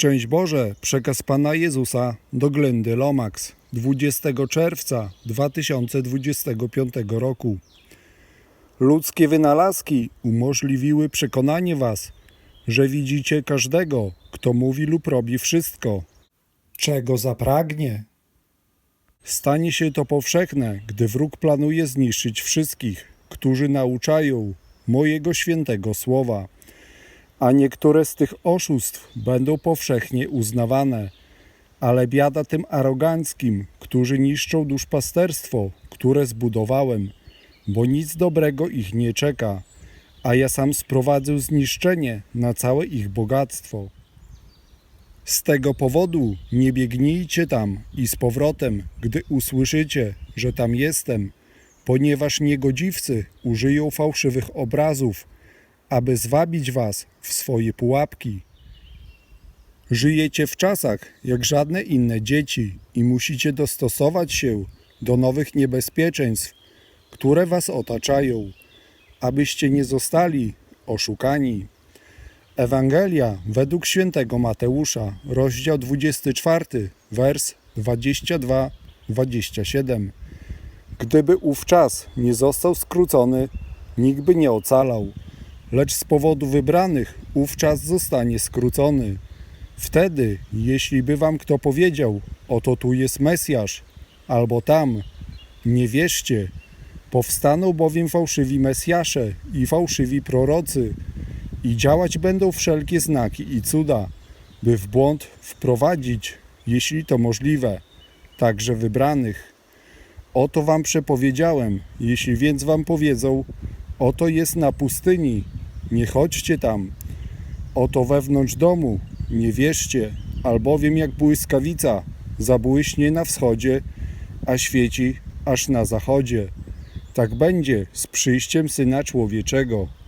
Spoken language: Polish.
Szczęść Boże, przekaz Pana Jezusa do Glendy Lomax 20 czerwca 2025 roku. Ludzkie wynalazki umożliwiły przekonanie Was, że widzicie każdego, kto mówi lub robi wszystko, czego zapragnie. Stanie się to powszechne, gdy wróg planuje zniszczyć wszystkich, którzy nauczają mojego świętego słowa a niektóre z tych oszustw będą powszechnie uznawane. Ale biada tym aroganckim, którzy niszczą duszpasterstwo, które zbudowałem, bo nic dobrego ich nie czeka, a ja sam sprowadzę zniszczenie na całe ich bogactwo. Z tego powodu nie biegnijcie tam i z powrotem, gdy usłyszycie, że tam jestem, ponieważ niegodziwcy użyją fałszywych obrazów, aby zwabić was w swoje pułapki. Żyjecie w czasach jak żadne inne dzieci i musicie dostosować się do nowych niebezpieczeństw, które was otaczają, abyście nie zostali oszukani. Ewangelia według świętego Mateusza, rozdział 24, wers 22-27. Gdyby ów czas nie został skrócony, nikt by nie ocalał lecz z powodu wybranych ów czas zostanie skrócony. Wtedy, jeśli by wam kto powiedział, oto tu jest Mesjasz, albo tam, nie wierzcie, powstaną bowiem fałszywi Mesjasze i fałszywi prorocy i działać będą wszelkie znaki i cuda, by w błąd wprowadzić, jeśli to możliwe, także wybranych. Oto wam przepowiedziałem, jeśli więc wam powiedzą, oto jest na pustyni, nie chodźcie tam. Oto wewnątrz domu, nie wierzcie, albowiem jak błyskawica zabłyśnie na wschodzie, a świeci aż na zachodzie. Tak będzie z przyjściem Syna Człowieczego.